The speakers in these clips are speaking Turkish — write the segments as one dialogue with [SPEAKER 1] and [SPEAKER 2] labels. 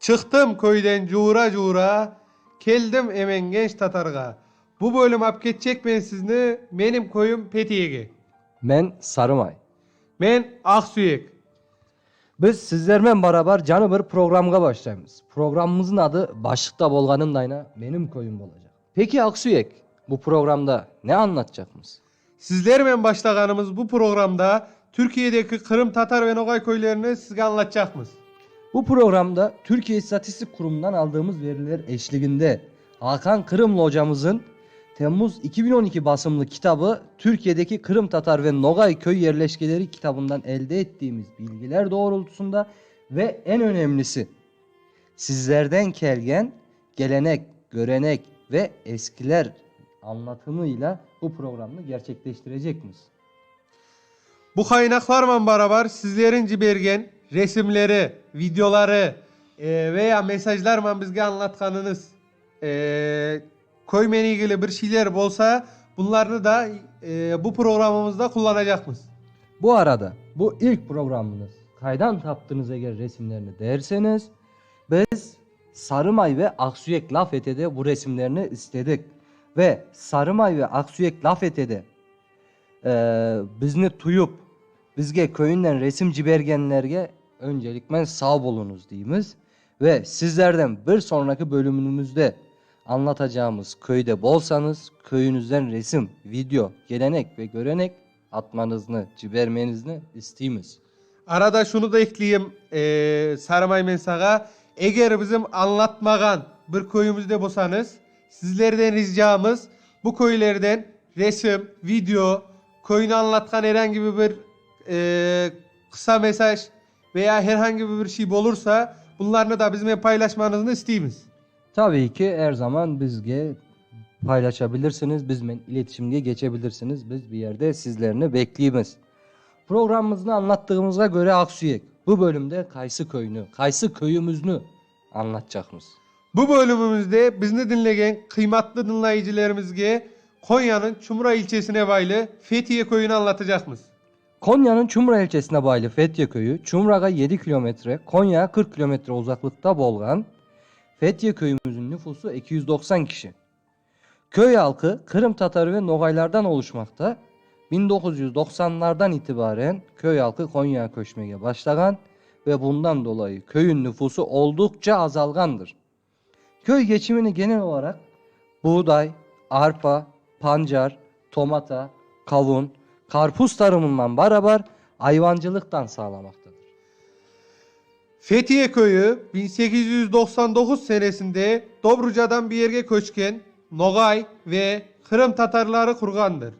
[SPEAKER 1] Çıktım köyden cuğra cuğra, keldim emen genç Tatarga. Bu bölüm ap geçecek ben sizni, benim koyum Petiyege.
[SPEAKER 2] Men Sarımay.
[SPEAKER 1] Men Aksüyek.
[SPEAKER 2] Biz sizlerle beraber canı bir programga başlayımız. Programımızın adı Başlıkta Bolgan'ın dayına benim koyum olacak. Peki Aksuyek bu programda ne anlatacakmız?
[SPEAKER 1] Sizlerle başlaganımız bu programda Türkiye'deki Kırım Tatar ve Nogay köylerini size anlatacakmız.
[SPEAKER 2] Bu programda Türkiye İstatistik Kurumu'ndan aldığımız veriler eşliğinde Hakan Kırımlı hocamızın Temmuz 2012 basımlı kitabı Türkiye'deki Kırım Tatar ve Nogay köy yerleşkeleri kitabından elde ettiğimiz bilgiler doğrultusunda ve en önemlisi sizlerden kelgen gelenek, görenek ve eskiler anlatımıyla bu programı gerçekleştirecekmiz.
[SPEAKER 1] Bu kaynaklarla beraber sizlerin cibergen resimleri, videoları e, veya mesajlarla bizge anlatkanınız e, koymen ilgili bir şeyler bolsa bunlarını da e, bu programımızda kullanacakmız.
[SPEAKER 2] Bu arada bu ilk programınız kaydan taptığınız eğer resimlerini derseniz biz Sarımay ve Aksuyek Lafete'de bu resimlerini istedik. Ve Sarımay ve Aksuyek Lafete'de eee bizni tuyup bizge köyünden resim cibergenlerge öncelikle sağ bolunuz deyimiz. Ve sizlerden bir sonraki bölümümüzde anlatacağımız köyde bolsanız köyünüzden resim, video, gelenek ve görenek atmanızını, cibermenizni isteyimiz.
[SPEAKER 1] Arada şunu da ekleyeyim e, Sarımay Mensag'a. Eğer bizim anlatmagan bir köyümüzde bolsanız sizlerden ricamız bu köylerden resim, video, köyünü anlatkan herhangi bir e, kısa mesaj veya herhangi bir şey olursa bunlarını da bizimle paylaşmanızı isteyimiz.
[SPEAKER 2] Tabii ki her zaman bizge paylaşabilirsiniz, bizimle iletişimge geçebilirsiniz. Biz bir yerde sizlerini bekleyimiz. Programımızda anlattığımıza göre Aksuyek. Bu bölümde Kaysı köyünü, Kaysı köyümüzünü anlatacakmız.
[SPEAKER 1] Bu bölümümüzde bizni dinleyen kıymetli dinleyicilerimizge Konya'nın Çumra ilçesine bağlı Fethiye köyünü anlatacakmız.
[SPEAKER 2] Konya'nın Çumra ilçesine bağlı Fethiye köyü, Çumra'ga 7 kilometre, Konya'ya 40 kilometre uzaklıkta bolgan. Fethiye köyümüzün nüfusu 290 kişi. Köy halkı Kırım Tatarı ve Nogaylardan oluşmakta. 1990'lardan itibaren köy halkı Konya'ya köçmeye başlagan ve bundan dolayı köyün nüfusu oldukça azalgandır. Köy geçimini genel olarak buğday, arpa, pancar, tomata, kavun, karpuz tarımından beraber hayvancılıktan sağlamaktadır.
[SPEAKER 1] Fethiye köyü 1899 senesinde Dobruca'dan bir yere köçken Nogay ve Kırım Tatarları kurgandır.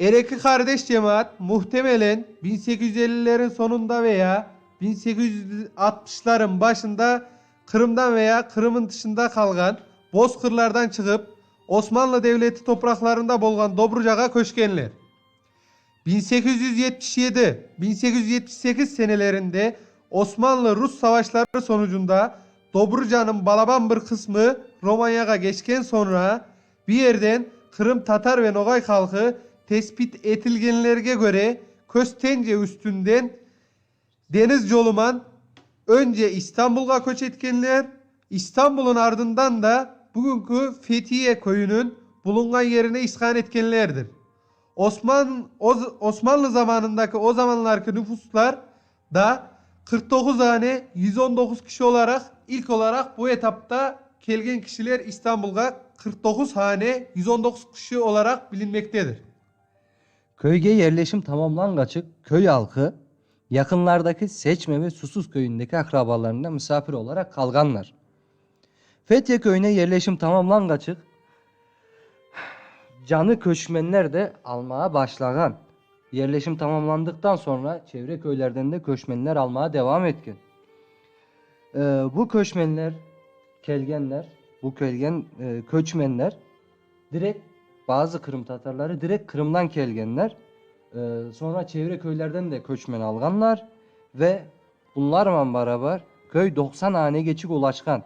[SPEAKER 1] Ereki kardeş cemaat muhtemelen 1850'lerin sonunda veya 1860'ların başında Kırım'dan veya Kırım'ın dışında kalgan Bozkırlardan çıkıp Osmanlı Devleti topraklarında bolgan Dobruca'ga köçkenler. 1877-1878 senelerinde Osmanlı-Rus savaşları sonucunda Dobruca'nın balaban bir kısmı Romanya'ya geçken sonra bir yerden Kırım Tatar ve Nogay halkı tespit etilgenlerine göre Köstence üstünden deniz yoluman önce İstanbul'a köç etkenler İstanbul'un ardından da bugünkü Fethiye köyünün bulungan yerine iskan etkenlerdir. Osman Oz- Osmanlı zamanındaki o zamanlarki nüfuslar da 49 tane 119 kişi olarak ilk olarak bu etapta kelgen kişiler İstanbul'a 49 hane 119 kişi olarak bilinmektedir.
[SPEAKER 2] Köyge yerleşim tamamlangaçık köy halkı yakınlardaki Seçme ve Susuz köyündeki akrabalarında misafir olarak kalganlar. Fethiye köyüne yerleşim tamamlangaçık canı köşmenler de almaya başlagan. Yerleşim tamamlandıktan sonra çevre köylerden de köşmenler almaya devam etkin. Ee, bu köşmenler, kelgenler, bu kelgen e, köçmenler direkt bazı Kırım Tatarları direkt Kırım'dan kelgenler. Ee, sonra çevre köylerden de köçmen alganlar ve bunlarla beraber köy 90 hane geçik ulaşkan.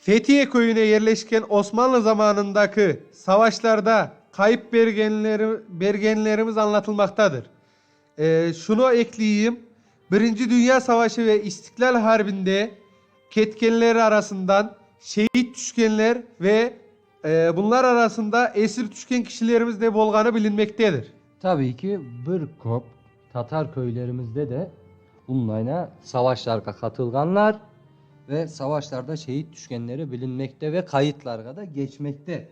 [SPEAKER 1] Fethiye köyüne yerleşken Osmanlı zamanındaki savaşlarda kayıp bergenleri, bergenlerimiz anlatılmaktadır. Ee, şunu ekleyeyim. Birinci Dünya Savaşı ve İstiklal Harbi'nde ketkenleri arasından şehit düşkenler ve e, bunlar arasında esir düşken kişilerimiz de bolganı bilinmektedir.
[SPEAKER 2] Tabii ki bir kop Tatar köylerimizde de bunlarla savaşlara katılganlar ve savaşlarda şehit düşkenleri bilinmekte ve kayıtlarda da geçmekte.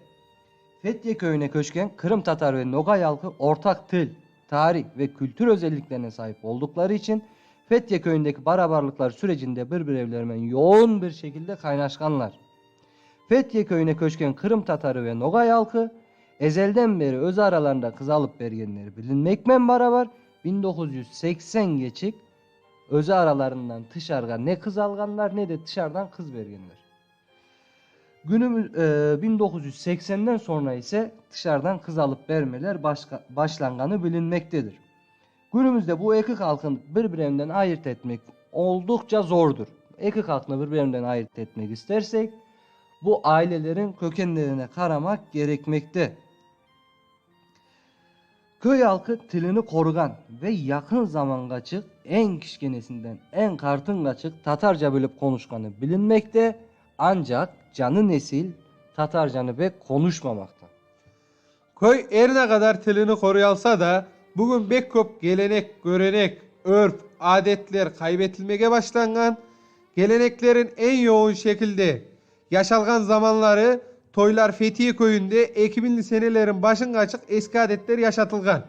[SPEAKER 2] Fethiye köyüne köşken Kırım Tatar ve Nogay halkı ortak dil, tarih ve kültür özelliklerine sahip oldukları için Fethiye köyündeki barabarlıklar sürecinde birbirlerinden yoğun bir şekilde kaynaşkanlar. Fethiye köyüne köşken Kırım Tatarı ve Nogay halkı ezelden beri öz aralarında kız alıp bergenleri bilinmekmen beraber 1980 geçik özü aralarından dışarıda ne kız alganlar ne de dışarıdan kız bergenler. Günümüz e, 1980'den sonra ise dışarıdan kız alıp vermeler başka, başlanganı bilinmektedir. Günümüzde bu ekik halkın birbirinden ayırt etmek oldukça zordur. Ekik halkını birbirinden ayırt etmek istersek bu ailelerin kökenlerine karamak gerekmekte. Köy halkı tilini korugan ve yakın zaman kaçık en kişkenesinden en kartın kaçık Tatarca bilip konuşkanı bilinmekte ancak canı nesil Tatarcanı pek konuşmamakta.
[SPEAKER 1] Köy her ne kadar tilini koruyalsa da bugün pek çok gelenek, görenek, örf, adetler kaybetilmeye başlangan, geleneklerin en yoğun şekilde yaşalgan zamanları Toylar Fethiye köyünde 2000'li senelerin başın açık eski adetler yaşatılgan.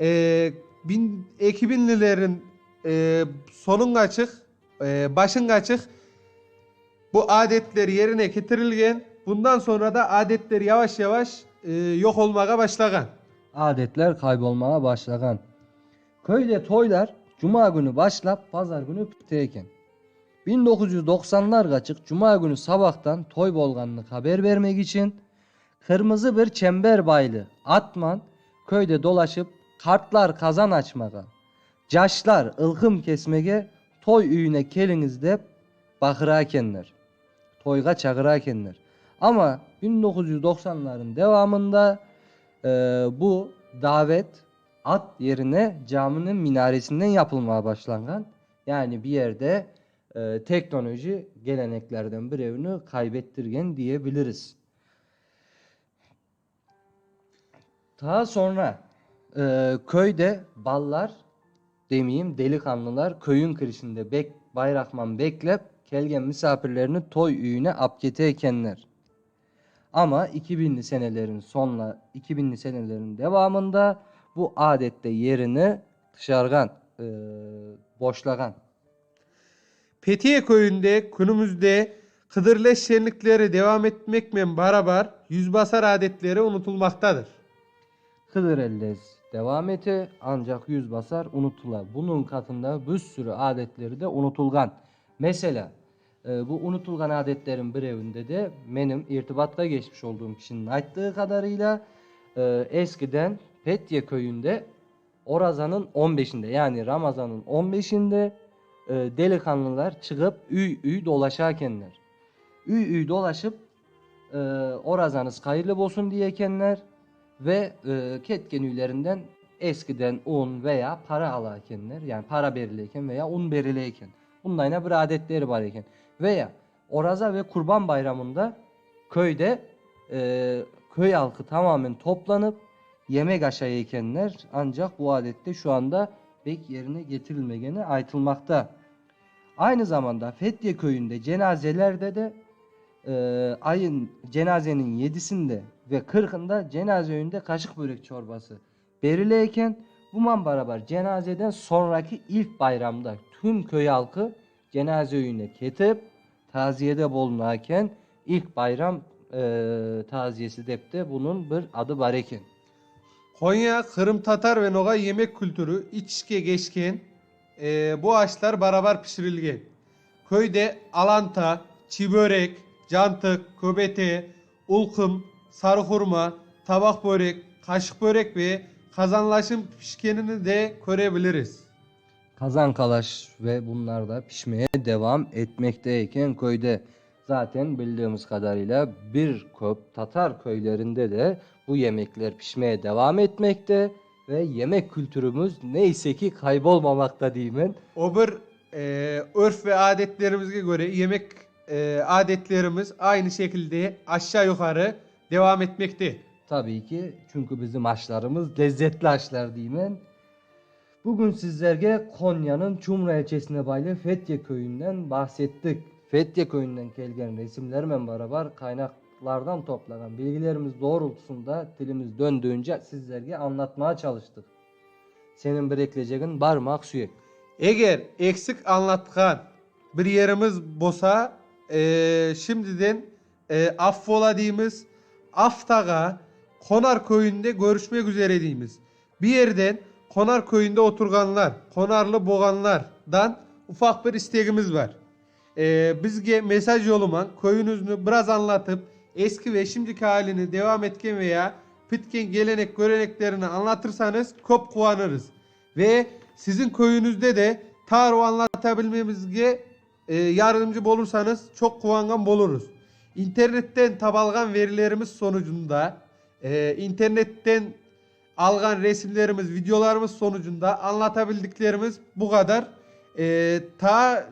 [SPEAKER 1] Ee, bin, 2000'lilerin e, sonun açık, e, başın açık bu adetler yerine getirilgen. Bundan sonra da adetler yavaş yavaş e, yok olmaya başlagan.
[SPEAKER 2] Adetler kaybolmaya başlagan. Köyde toylar cuma günü başlap pazar günü biteyken. 1990'lar kaçık cuma günü sabahtan toy bolganlık haber vermek için kırmızı bir çember baylı atman köyde dolaşıp kartlar kazan açmaga, caşlar ılkım kesmege toy üyüne keliniz dep bakırakenler. Toyga çağırakenler. Ama 1990'ların devamında e, bu davet at yerine caminin minaresinden yapılmaya başlangan. Yani bir yerde e, teknoloji geleneklerden bir evini kaybettirgen diyebiliriz. Daha sonra e, köyde ballar demeyeyim delikanlılar köyün kirişinde bek, bayrakman beklep kelgen misafirlerini toy üyüne apkete ekenler. Ama 2000'li senelerin sonla 2000'li senelerin devamında bu adette yerini dışarıdan e, boşlagan.
[SPEAKER 1] Fethiye köyünde günümüzde Kıdırleş şenlikleri devam etmekle beraber yüzbasar adetleri unutulmaktadır.
[SPEAKER 2] Kıdırellez devam eti ancak yüz basar unutula. Bunun katında bir sürü adetleri de unutulgan. Mesela e, bu unutulgan adetlerin bir evinde de benim irtibatta geçmiş olduğum kişinin aittığı kadarıyla e, eskiden Fethiye köyünde Orazan'ın 15'inde yani Ramazan'ın 15'inde e, delikanlılar çıkıp üy üy dolaşarkenler. Üy üy dolaşıp e, Orazan'ız hayırlı olsun diyekenler ve e, ketkenülerinden eskiden un veya para alarkenler yani para berileyken veya un berileyken bunların bir adetleri var iken veya Oraza ve Kurban Bayramı'nda köyde e, köy halkı tamamen toplanıp yemek aşağıykenler ancak bu adette şu anda pek yerine getirilmegeni aytılmakta. Aynı zamanda Fethiye köyünde cenazelerde de e, ayın cenazenin 7'sinde ve 40'ında cenaze önünde kaşık börek çorbası verileyken bundan beraber cenazeden sonraki ilk bayramda tüm köy halkı cenaze önüne ketip taziyede bulunarken ilk bayram e, taziyesi depte bunun bir adı var eken.
[SPEAKER 1] Konya, Kırım Tatar ve Nogay yemek kültürü iç geçken e, bu aşlar beraber pişirilgen. Köyde alanta, çiğ börek, cantık, köbete, ulkım, sarı hurma, tabak börek, kaşık börek ve kazanlaşım pişkenini de görebiliriz.
[SPEAKER 2] Kazan kalaş ve bunlar da pişmeye devam etmekteyken köyde zaten bildiğimiz kadarıyla bir köp Tatar köylerinde de bu yemekler pişmeye devam etmekte ve yemek kültürümüz neyse ki kaybolmamakta diyeyim.
[SPEAKER 1] O bir e, örf ve adetlerimize göre yemek e, adetlerimiz aynı şekilde aşağı yukarı devam etmekte.
[SPEAKER 2] Tabii ki çünkü bizim aşlarımız lezzetli aşlar diyeyim. Bugün sizlerge Konya'nın Çumra ilçesine bağlı Fethiye köyünden bahsettik. Fethiye köyünden gelgen resimlerle beraber kaynaklardan toplanan bilgilerimiz doğrultusunda dilimiz döndüğünce sizlerge anlatmaya çalıştık. Senin bir ekleyeceğin var mı Aksüyek?
[SPEAKER 1] Eğer eksik anlatkan bir yerimiz bosa e, şimdiden e, affola diyimiz aftaga Konar köyünde görüşmek üzere diyimiz. Bir yerden Konar köyünde oturganlar, Konarlı boğanlardan ufak bir isteğimiz var. E, bizge mesaj yoluman köyünüzünü biraz anlatıp eski ve şimdiki halini devam etken veya pitken gelenek göreneklerini anlatırsanız çok kuanırız. Ve sizin köyünüzde de tarih anlatabilmemizge e, yardımcı olursanız çok kuvangan oluruz. İnternetten tabalgan verilerimiz sonucunda e, internetten algan resimlerimiz, videolarımız sonucunda anlatabildiklerimiz bu kadar. E, ta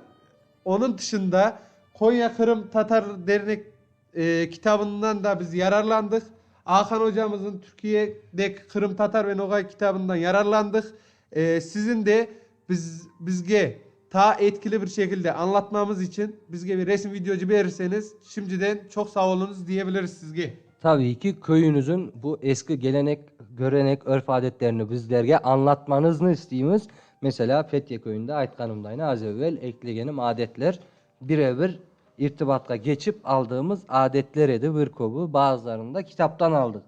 [SPEAKER 1] onun dışında Konya Kırım Tatar Dernek e, kitabından da biz yararlandık. Hakan hocamızın Türkiye'deki Kırım Tatar ve Nogay kitabından yararlandık. E, sizin de biz bizge ta etkili bir şekilde anlatmamız için bizge bir resim videocu verirseniz şimdiden çok sağ olunuz diyebiliriz sizge.
[SPEAKER 2] Tabii ki köyünüzün bu eski gelenek, görenek, örf adetlerini bizlerge anlatmanızı isteyimiz. Mesela Fethiye köyünde Aytkanım'dayını az evvel eklegenim adetler birebir irtibatka geçip aldığımız adetler edi bir kobu bazılarını da kitaptan aldık.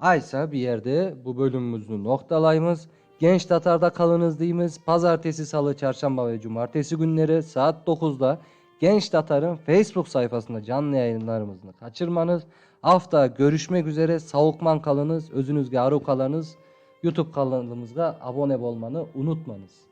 [SPEAKER 2] Aysa bir yerde bu bölümümüzü noktalayımız. Genç Tatar'da kalınız deyimiz. Pazartesi, salı, çarşamba ve cumartesi günleri saat 9'da Genç Tatar'ın Facebook sayfasında canlı yayınlarımızı kaçırmanız. Hafta görüşmek üzere. Savukman kalınız. Özünüzge arukalarınız. YouTube kanalımıza abone olmanı unutmanız.